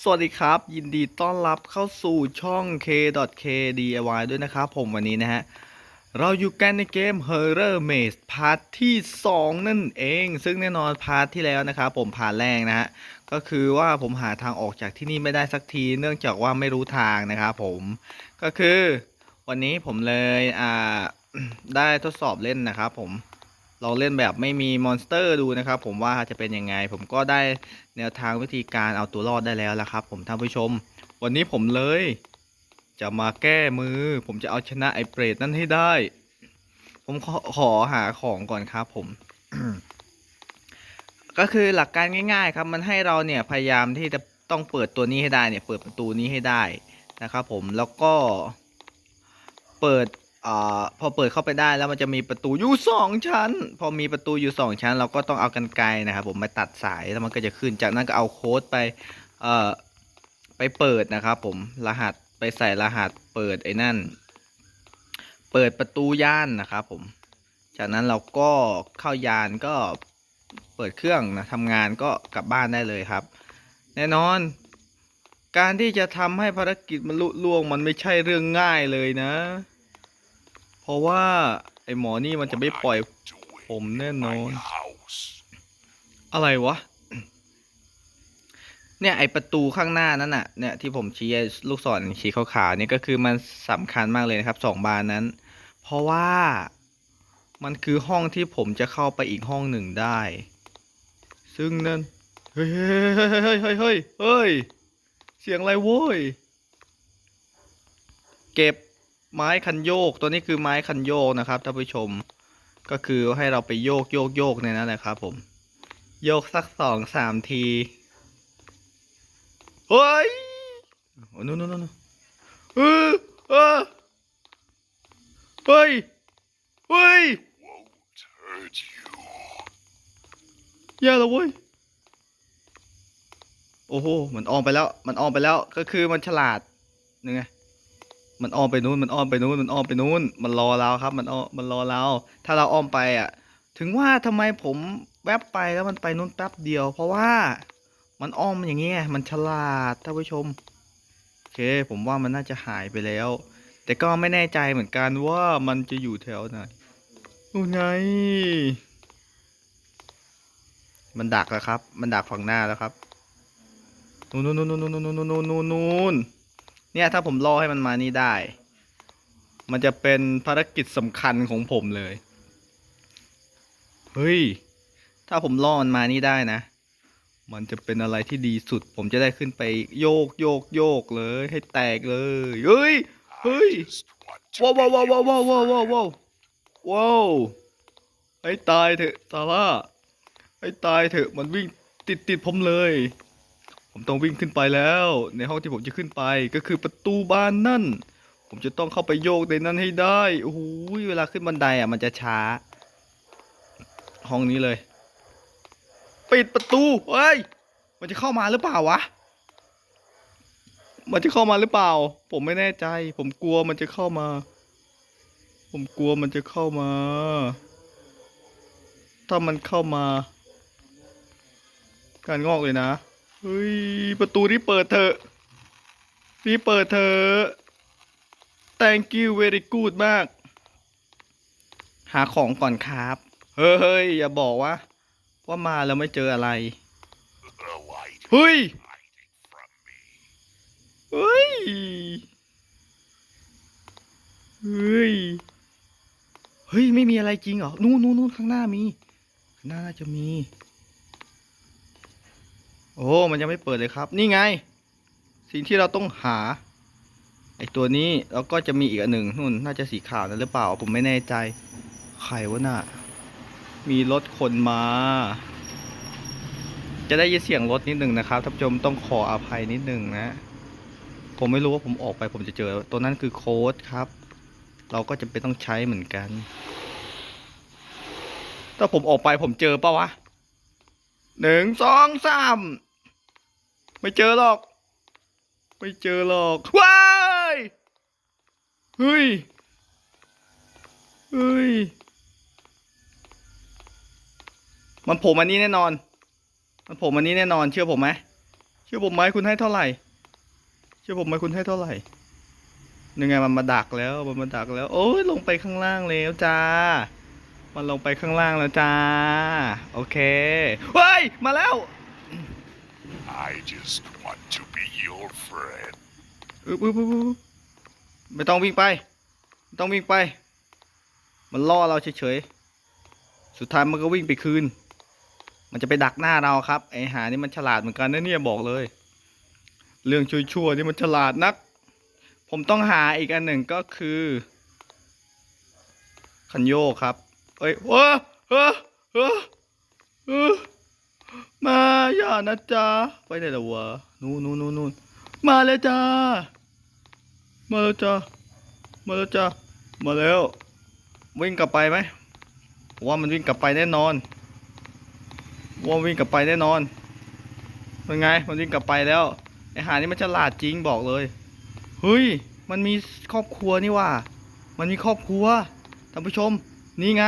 สวัสดีครับ ยินดีต้อนรับเข้าสู่ช่อง k.k.diy ด้วยนะครับผมวันนี้นะฮะ เราอยู่กันในเกม Horror Maze พาร์ทที่ 2 นั่นเอง ซึ่งแน่นอนพาร์ทที่แล้วนะครับผมพาร์ทแรกนะฮะ ก็คือว่าผมหาทางออกจากที่นี่ไม่ได้สักที เนื่องจากว่าไม่รู้ทางนะครับผมก็คือวันนี้ผมเลยอ่าได้ทดสอบเล่นนะครับผม ลองเล่นแบบไม่มีมอนสเตอร์ดูนะครับ ผมว่าจะเป็นยังไง ผมก็ได้แนวทางวิธีการเอาตัวรอดได้แล้วละครับ ผมท่านผู้ชม วันนี้ผมเลย จะมาแก้มือ ผมจะเอาชนะไอ้เปรตนั่นให้ได้ ผมขอขอหาของก่อนครับผม ก็คือหลักการง่าย ๆ ครับ มันให้เราเนี่ยพยายามที่จะต้องเปิดตัวนี้ให้ได้เนี่ย เปิดประตูนี้ให้ได้นะครับ ผมแล้วก็เปิด อ่าพอเปิดเข้าไปได้แล้วมันจะมีประตูอยู่สองชั้น พอมีประตูอยู่สองชั้น เราก็ต้องเอากันไกรนะครับผมมาตัดสายแล้วมันก็จะขึ้นจากนั้นก็เอาโค้ดไปเอ่อไปเปิดนะครับผมรหัสไปใส่รหัสเปิดไอ้นั่น เปิดประตูย่านนะครับผมจากนั้นเราก็เข้ายานก็เปิดเครื่องนะทำงานก็กลับบ้านได้เลยครับ แน่นอน การที่จะทำให้ภารกิจมันลุล่วงมันไม่ใช่เรื่องง่ายเลยนะ เพราะว่าไอหมอนี่มันจะไม่ปล่อยผมแน่นอน อะไรวะ เนี่ยไอประตูข้างหน้านั้นน่ะ เนี่ยที่ผมชี้ลูกศรชี้ขาวๆนี่ก็คือมันสำคัญมากเลยนะครับสองบานนั้น เพราะว่ามันคือห้องที่ผมจะเข้าไปอีกห้องหนึ่งได้ ซึ่งนั่น เฮ้ยเฮ้ยเฮ้ยเฮ้ยเฮ้ยเสียงอะไรโว้ย เก็บ ไม้คันโยก ตัวนี้คือไม้คันโยกนะครับท่านผู้ชม ก็คือให้เราไปโยกโยกโยกในนั้นแหละครับผม โยกสักสองสามทีเฮ้ยโอ้นู่นนู่นนู่นเออเออเฮ้ย เฮ้ย hurt you. แย่แล้วเว้ย โอ้โห มันออมไปแล้ว มันออมไปแล้ว ก็คือมันฉลาดยังไง มันอ้อมไปนู้นมันอ้อมไปนู้นมันอ้อมไปนู้น มันรอเราครับ มันอ้อมมันรอเรา ถ้าเราอ้อมไปอะ ถึงว่าทำไมผมแวบไปแล้วมันไปนู้นแป๊บเดียว เพราะว่ามันอ้อมอย่างเงี้ยมันฉลาดท่านผู้ชมโอเค ผมว่ามันน่าจะหายไปแล้ว แต่ก็ไม่แน่ใจเหมือนกันว่ามันจะอยู่แถวไหนนู่ไงมันดักแล้วครับ มันดักฝั่งหน้าแล้วครับ นู่นนู่นนู่นนู่นนู่นนู่นนู่น เนี่ยถ้าผมล่อให้มันมานี่ได้ มันจะเป็นภารกิจสำคัญของผมเลย เฮ้ย ถ้าผมล่อมันมานี่ได้นะ มันจะเป็นอะไรที่ดีสุด ผมจะได้ขึ้นไปโยกโยกโยกเลย ให้แตกเลย เฮ้ย เฮ้ย ว้าวว้าวว้าวว้าวว้าวว้าวว้าวว้าวว้าวให้ตายเถอะซาร่าให้ตายเถอะมันวิ่งติดติดผมเลย ผมต้องวิ่งขึ้นไปแล้ว ในห้องที่ผมจะขึ้นไปก็คือประตูบานนั่น ผมจะต้องเข้าไปโยกในนั้นให้ได้โอ้โหเวลาขึ้นบันไดอะมันจะช้า ห้องนี้เลย ปิดประตูเฮ้ยมันจะเข้ามาหรือเปล่าวะมันจะเข้ามาหรือเปล่า ผมไม่แน่ใจ ผมกลัวมันจะเข้ามา ผมกลัวมันจะเข้ามา ถ้ามันเข้ามา การงอกเลยนะ เฮ้ย ประตูนี้เปิดเถอะนี่เปิดเถอะ thank you very good มาก หาของก่อนครับ เฮ้ย อย่าบอกว่า ว่ามาแล้วไม่เจออะไร เฮ้ย เฮ้ย เฮ้ย เฮ้ย ไม่มีอะไรจริงเหรอ นู่นนู่นข้างหน้ามีข้างหน้าน่าจะมี โอ้มันยังไม่เปิดเลยครับ นี่ไง สิ่งที่เราต้องหา ไอตัวนี้แล้วก็จะมีอีกอันหนึ่งนู่น น่าจะสีขาวนั่นหรือเปล่า ผมไม่แน่ใจใครวะน่ะ มีรถคนมา จะได้ยินเสียงรถนิดหนึ่งนะครับท่านผู้ชมต้องขออภัยนิดหนึ่งนะ ผมไม่รู้ว่าผมออกไปผมจะเจอ ตัวนั้นคือโค้ดครับ เราก็จะเป็นต้องใช้เหมือนกันถ้าผมออกไปผมเจอปะวะหนึ่งสองสาม ไม่เจอหรอก ไม่เจอหรอกว้ายเฮ้ยเฮ้ยมันโผมอันนี้แน่นอน มันโผมอันนี้แน่นอน เชื่อผมไหมเชื่อผมไหมคุณให้เท่าไหร่ เชื่อผมไหมคุณให้เท่าไหร่ยังไงมันมาดักแล้วมันมาดักแล้ว โอ้ยลงไปข้างล่างแล้วจ้า มันลงไปข้างล่างแล้วจ้า โอเคเฮ้ยมาแล้ว I just want to be your friend. อึ๊บอึ๊บอึ๊บอึ๊บไม่ต้องวิ่งไปไม่ต้องวิ่งไป มันล่อเราเฉยๆ สุดท้ายมันก็วิ่งไปคืน มันจะไปดักหน้าเราครับ ไอหานี่มันฉลาดเหมือนกันนะเนี่ยบอกเลย เรื่องชั่วๆนี่มันฉลาดนัก ผมต้องหาอีกอันหนึ่งก็คือ คันโยกครับ เอ้ยเฮ้อเฮ้อเฮ้อเฮ้อ มาอย่านะจ๊ะไปไหนล้วะนู่นนู่นนู่นนู่นมาแล้วจ้ามาแล้วจ้ามาแล้วจ้ามาแล้ววิ่งกลับไปไหมว่ามันวิ่งกลับไปแน่นอนว่าวิ่งกลับไปแน่นอนเป็นไงมันวิ่งกลับไปแล้วไอหานี่มันฉลาดจริงบอกเลยเฮ้ยมันมีครอบครัวนี่ว่า มันมีครอบครัวท่านผู้ชมนี่ไง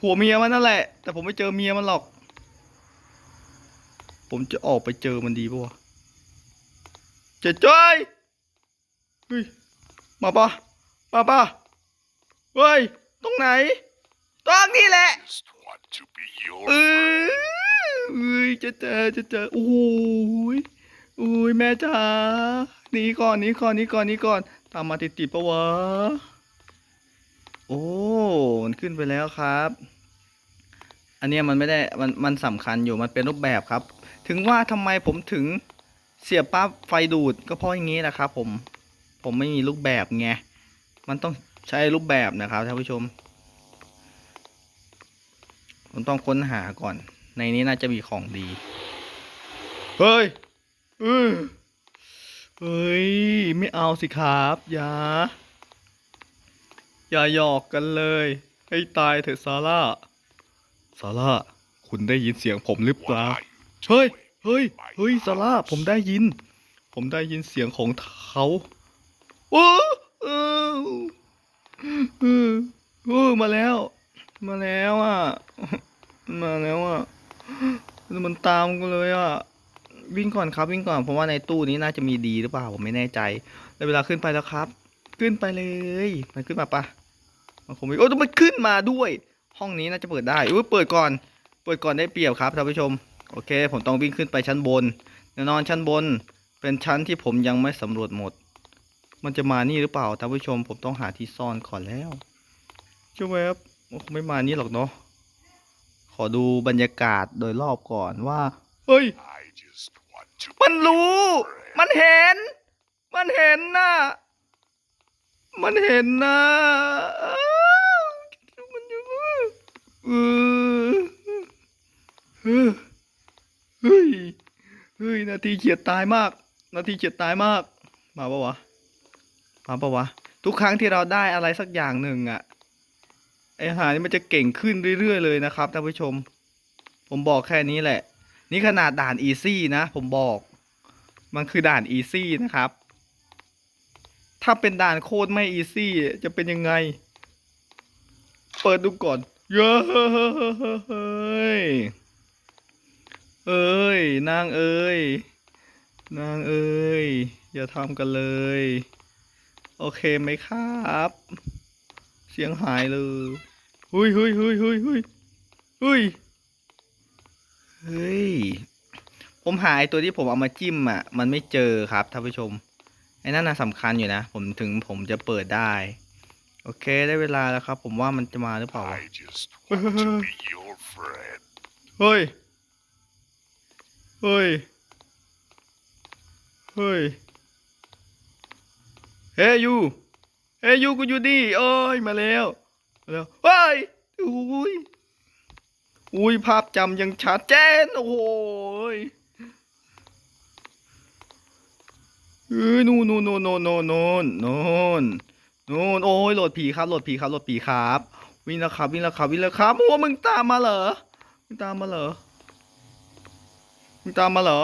ผัวเมียมันนั่นแหละ แต่ผมไม่เจอเมียมันหรอก ผมจะออกไปเจอมันดีปะวะเจ๊จ้อยเฮ้ยมาปะมาปะเฮ้ย ตรงไหนตรงนี้แหละเออเอ้ยจะเจอจะเจอโอ้ยโอ้ยแม่จ๋าหนีก่อนหนีก่อนหนีก่อนหนีก่อน ตามมาติดติดๆปะวะโอ้มันขึ้นไปแล้วครับ อันเนี้ยมันไม่ได้มันมันสำคัญอยู่มันเป็นรูปแบบครับ ถึงว่าทำไมผมถึงเสียบปั๊บไฟดูดก็เพราะอย่างนี้นะครับผมผมไม่มีรูปแบบไงมันต้องใช้รูปแบบนะครับท่านผู้ชม ผมต้องค้นหาก่อน ในนี้น่าจะมีของดี เฮ้ยเออเฮ้ย ไม่เอาสิครับอย่าอย่าหยอกกันเลย ให้ตายเถอะซาร่าซาร่า คุณได้ยินเสียงผมหรือเปล่า เฮ้ย เฮ้ย เฮ้ยซาร่า ผมได้ยิน ผมได้ยินเสียงของเขาโอ้เออเออเออมาแล้ว มาแล้วอะ มาแล้วอะ มันตามกูเลยอะ วิ่งก่อนครับวิ่งก่อน เพราะว่าในตู้นี้น่าจะมีดีหรือเปล่าผมไม่แน่ใจได้เวลาขึ้นไปแล้วครับ ขึ้นไปเลย มันขึ้นมาปะมันคงไม่โอ้ต้องมันขึ้นมาด้วย ห้องนี้น่าจะเปิดได้อุ้ยเปิดก่อน เปิดก่อนได้เปรียบครับท่านผู้ชม โอเค ผมต้องวิ่งขึ้นไปชั้นบนแน่นอนชั้นบนเป็นชั้นที่ผมยังไม่สำรวจหมด มันจะมานี่หรือเปล่าท่านผู้ชม ผมต้องหาที่ซ่อนก่อนแล้วเจ้าแวบมันคงไม่มานี่หรอกเนาะขอดูบรรยากาศโดยรอบก่อนว่า เฮ้ย มันรู้ มันเห็น มันเห็นนะ มันเห็นนะมันอยู่เออเออเฮ้ย เฮ้ย นาทีเฉียดตายมาก นาทีเฉียดตายมาก มาปะวะ มาปะวะ ทุกครั้งที่เราได้อะไรสักอย่างหนึ่งอะไอหานี่มันจะเก่งขึ้นเรื่อยๆเลยนะครับท่านผู้ชม ผมบอกแค่นี้แหละ นี่ขนาดด่านอีซี่นะ ผมบอก มันคือด่านอีซี่นะครับ ถ้าเป็นด่านโคตรไม่อีซี่จะเป็นยังไง เปิดดูก่อน เย้ยเอ้ย นางเอ้ย นางเอ้ย อย่าทำกันเลย โอเคไหมครับ เสียงหายเลยเฮ้ยเฮ้ยเฮ้ยเฮ้ยเฮ้ยเฮ้ยเฮ้ย ผมหาไอ้ตัวที่ผมเอามาจิ้มอะ มันไม่เจอครับท่านผู้ชม ไอ้นั่นน่ะสำคัญอยู่นะ ผมถึงผมจะเปิดได้ โอเคได้เวลาแล้วครับ ผมว่ามันจะมาหรือเปล่าวะ I just want to be your friend. เฮ้ย เฮ้ย เฮ้ย เฮ้ยยูเฮ้ยยูกูอยู่ดีโอ้ย มาแล้วมาแล้วเฮ้ยอุ้ยอุ้ยภาพจำยังชัดเจนโอ้โหยเอ้ยนู่นนู่นนู่นนู่นนู่นนู่นนู่นนู่นโอ้ยโหลดผีครับโหลดผีครับโหลดผีครับ วิ่งแล้วครับวิ่งแล้วครับวิ่งแล้วครับโอ้มึงตามมาเหรอมึงตามมาเหรอ มึงตามมาเหรอ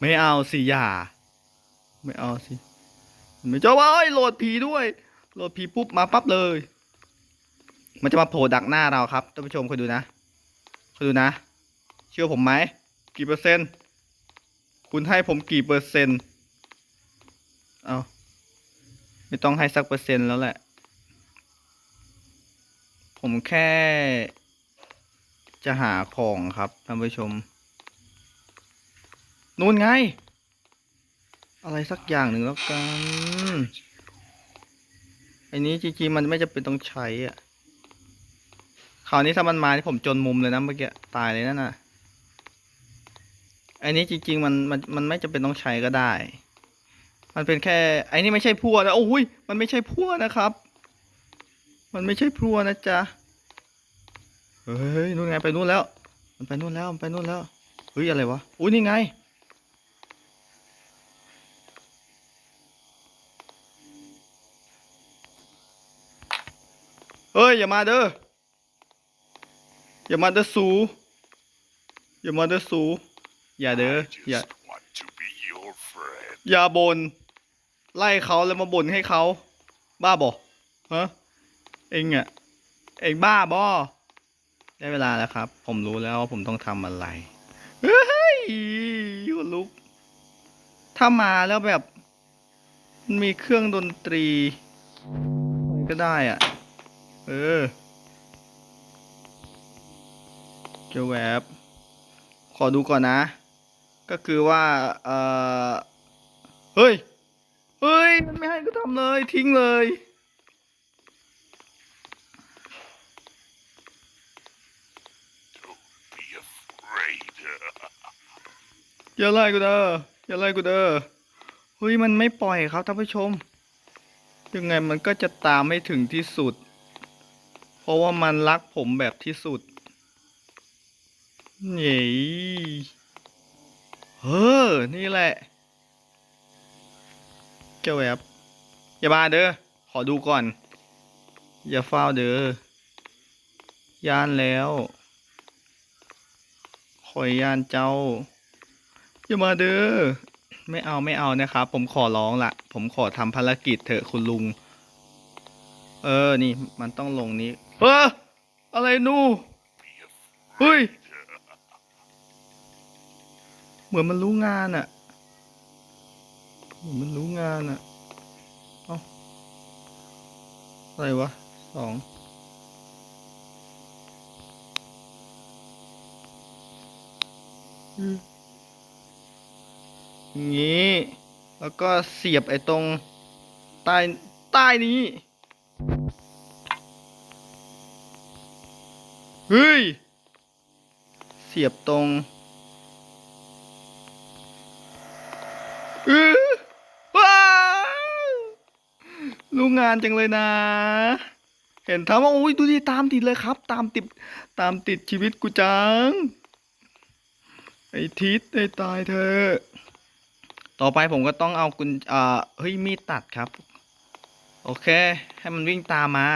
ไม่เอาสิอย่า ไม่เอาสิไม่เจ้าว่าเอ้โหลดผีด้วยโหลดผีปุ๊บมาปั๊บเลย มันจะมาโผล่ดักหน้าเราครับท่านผู้ชมคอยดูนะคอยดูนะ เชื่อผมไหมกี่เปอร์เซ็นต์ คุณให้ผมกี่เปอร์เซ็นต์ เอาไม่ต้องให้สักเปอร์เซ็นต์แล้วแหละ ผมแค่จะหาของครับท่านผู้ชม นู่นไง อะไรสักอย่างหนึ่งแล้วกันอ้นี้จริงๆมันไม่จะเป็นต้องใช้อะคราวนี้ถ้ามันมาที่ผมจนมุมเลยนะเมื่อกี้ตายเลยนั่นน่ะอ้นี้จริงๆมันมันมันไม่จำเป็นต้องใช้ก็ได้ มันเป็นแค่ไอ้นี่ไม่ใช่พัวนะโอ้ยมันไม่ใช่พัวนะครับ มันไม่ใช่พัวนะจ๊ะเฮ้ยนู่นไงไปนู่นแล้ว มันไปนู่นแล้วมันไปนู่นแล้วเฮ้ยอะไรวะอุ้ยนี่ไง เฮ้ยอย่ามาเด้ออย่ามาเด้อสูอย่ามาเด้อสูอย่าเด้อ I อย่า just want to be your friend. อย่าบน่นไล่เขาแล้วมาบ่นให้เขา บ้าบอฮะเองอะเองบ้าบอได้เวลาแล้วครับ ผมรู้แล้วว่าผมต้องทำอะไรเฮ้ยขนลุกถ้ามาแล้วแบบมันมีเครื่องดนตรีอะไรก็ได้อะ เออเจ้าแวบขอดูก่อนนะ ก็คือว่า เออเฮ้ย เฮ้ย มันไม่ให้ก็ทำเลย ทิ้งเลย Don't be afraid. อย่าไล่กูเด้อ อย่าไล่กูเด้อ เฮ้ย มันไม่ปล่อยครับท่านผู้ชม ยังไงมันก็จะตามไม่ถึงที่สุด เพราะว่ามันรักผมแบบที่สุดเย้เฮ้อ นี่แหละ เจ้าแวบอย่ามาเด้อ ขอดูก่อน อย่าเฝ้าวเด้อย่านแล้วคอยย่านเจ้า อย่ามาเด้อ ไม่เอาไม่เอานะครับ ผมขอร้องละ ผมขอทำภารกิจเถอะคุณลุง เออ นี่ มันต้องลงนี้ เอออะไรนู่ Be เฮ้ย afraid. เหมือนมันรู้งานอะเหมือนมันรู้งานอะเอ้าอะไรวะสองอืมอย่างงี้ แล้วก็เสียบไอ้ตรงใต้ใต้นี้ เฮ้ย เสียบตรงเออว้าวรู้งานจังเลยนะ เห็นทำว่าโอ้ยดูดิตามติดเลยครับ ตามติดตามติดชีวิตกูจัง ไอ้ทิศไอ้ตายเธอ ต่อไปผมก็ต้องเอากุญอ่าเฮ้ยมีดตัดครับ โอเค ให้มันวิ่งตามมา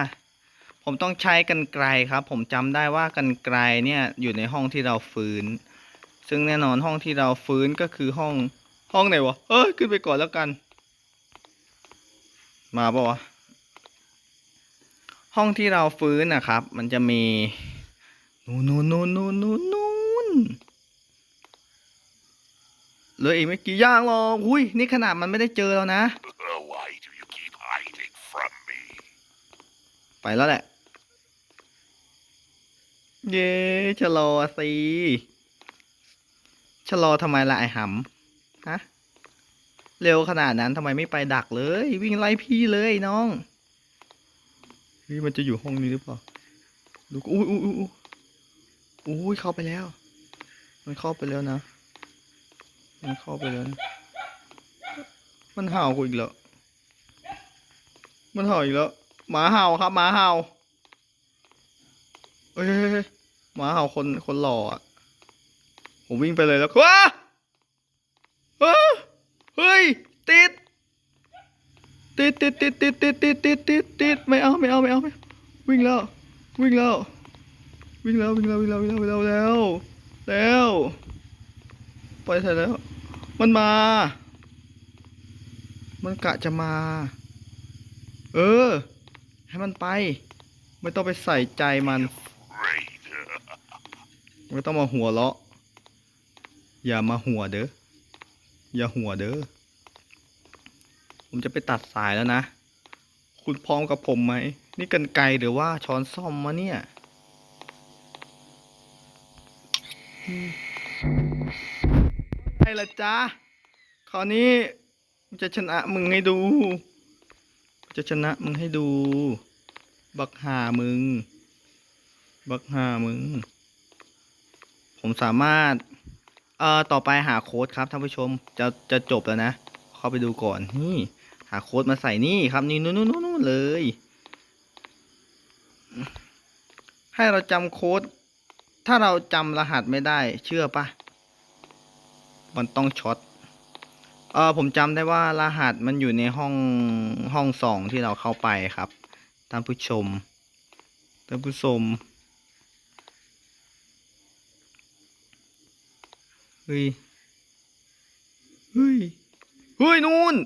ผมต้องใช้กันไกลครับ ผมจำได้ว่ากันไกลเนี่ยอยู่ในห้องที่เราฟื้น ซึ่งแน่นอนห้องที่เราฟื้นก็คือห้องห้องไหนวะเอ้ยขึ้นไปก่อนแล้วกัน มาปะวะห้องที่เราฟื้นนะครับ มันจะมีนู่นนู่นนู่นนู่นนู่นนู่นเหลืออีกไม่กี่อย่างหรอกอุ้ยนี่ขนาดมันไม่ได้เจอแล้วนะ ไปแล้วแหละ เย้ชะลอสิชะลอทำไมล่ะไอ้หำฮะเร็วขนาดนั้นทำไมไม่ไปดักเลย วิ่งไล่พี่เลยน้องเฮ้ยมันจะอยู่ห้องนี้หรือเปล่าดูอุ้อุ้ยอุ้ยอุ้ยอุ้ยเข้าไปแล้ว มันเข้าไปแล้วนะ มันเข้าไปแล้วนะมันเห่ากูอีกแล้ว มันเห่าอีกแล้วหมาเห่าครับหมาเห่า เอ้ยเฮ้ยเฮ้ยหมาเห่าคนคนหล่ออะ ผมวิ่งไปเลยแล้วว้าว้าเฮ้ย ติด ติดติดติดติดติดติดติดติดติดไม่เอาไม่เอาไม่เอาไม่วิ่งแล้ว วิ่งแล้ว วิ่งแล้ววิ่งแล้ววิ่งแล้ววิ่งแล้ววิ่งแล้วแล้วแล้วไปเสร็จแล้ว มันมา มันกะจะมา เออ ให้มันไป ไม่ต้องไปใส่ใจมัน ไม่ต้องมาหัวเราะ อย่ามาหัวเด้อ อย่าหัวเด้อ ผมจะไปตัดสายแล้วนะ คุณพร้อมกับผมไหม นี่กันไกรหรือว่าช้อนซ่อมมะเนี่ยอืมไงล่ะจ๊ะ คราวนี้จะชนะมึงให้ดู จะชนะมึงให้ดู บักหามึง บักหามึง ผมสามารถ เอ่อ ต่อไปหาโค้ดครับท่านผู้ชม จะ จะจบแล้วนะ เข้าไปดูก่อน นี่ หาโค้ดมาใส่นี่ครับ นี่นู่นนู่นนู่นเลย ให้เราจำโค้ด ถ้าเราจำรหัสไม่ได้ เชื่อปะมันต้องช็อต เออผมจำได้ว่ารหัสมันอยู่ในห้อง ห้องสองที่เราเข้าไปครับ ท่านผู้ชม ท่านผู้ชม เฮ้ย เฮ้ย เฮ้ย นู่น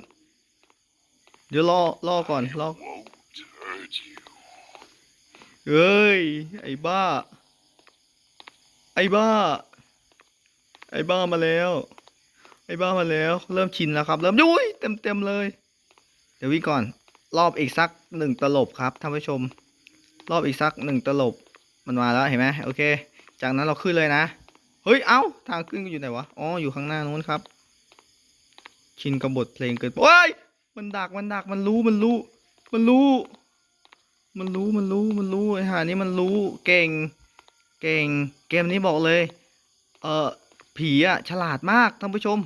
เดี๋ยวรอรอก่อนรอเอ้ย ไอ้บ้า ไอ้บ้า ไอ้บ้ามาแล้ว ไอ้บ้ามาแล้ว เริ่มชินแล้วครับ เริ่มยุ้ยเต็มเต็มเลย เดี๋ยววิ่งก่อน รอบอีกสักหนึ่งตลบครับท่านผู้ชม รอบอีกสักหนึ่งตลบ มันมาแล้วเห็นไหมโอเค จากนั้นเราขึ้นเลยนะ เฮ้ย เอ้า ทางขึ้นก็อยู่ไหนวะ อ๋อ อยู่ข้างหน้านู้นครับ ชินกับบทเพลงเกินโอ้ย มันดัก มันดัก มันรู้ มันรู้ มันรู้ มันรู้ มันรู้ มันรู้ ไอ้ห่านี่มันรู้ เก่ง เก่ง เกมนี้บอกเลย เออผีอะฉลาดมากท่านผู้ชม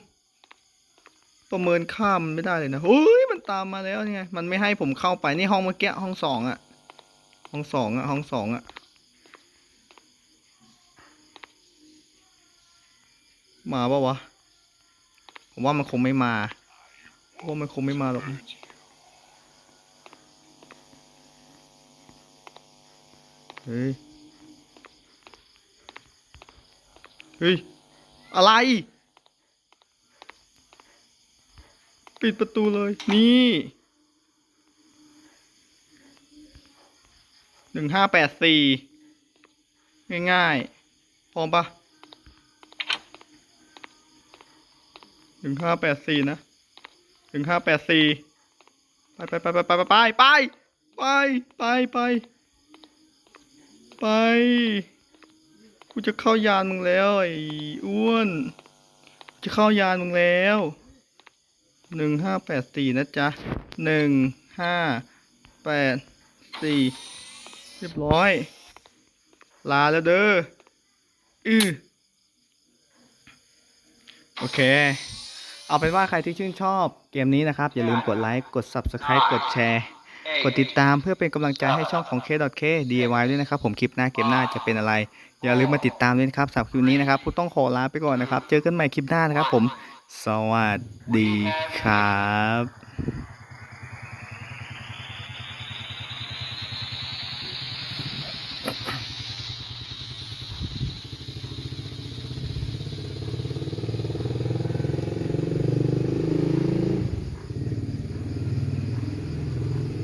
ประเมินค่ามันไม่ได้เลยนะเฮ้ย มันตามมาแล้วนี่ไง มันไม่ให้ผมเข้าไป นี่ห้องเมื่อกี้ห้องสองอะห้องสองอะห้องสองอะ มาปะวะ ผมว่ามันคงไม่มาผมว่ามันคงไม่มาหรอกเฮ้ย เฮ้ย อะไร ปิดประตูเลย นี่หนึ่งห้าแปดสี่ง่ายๆพร้อมปะ หนึ่งห้าแปดสี่นะหนึ่งห้าแปดสี่ไปไปไปไปไปไปไปไปไปไปไป กูจะเข้ายานมึงแล้วไอ้อ้วน จะเข้ายานมึงแล้วหนึ่งห้าแปดสี่นะจ๊ะหนึ่งห้าแปดสี่เรียบร้อย ลาแล้วเด้ออือโอเค เอาเป็นว่าใครที่ชื่นชอบเกมนี้นะครับ อย่าลืมกดไลค์ กด Subscribe กดแชร์ กดติดตามเพื่อเป็นกำลังใจให้ช่องของ K.K DIY ด้วยนะครับ ผมคลิปหน้าเกมหน้าจะเป็นอะไร อย่าลืมมาติดตามด้วยนะครับสำหรับคลิปนี้นะครับผู้ต้องขอลาไปก่อนนะครับ เจอกันใหม่คลิปหน้านะครับผม สวัสดีครับ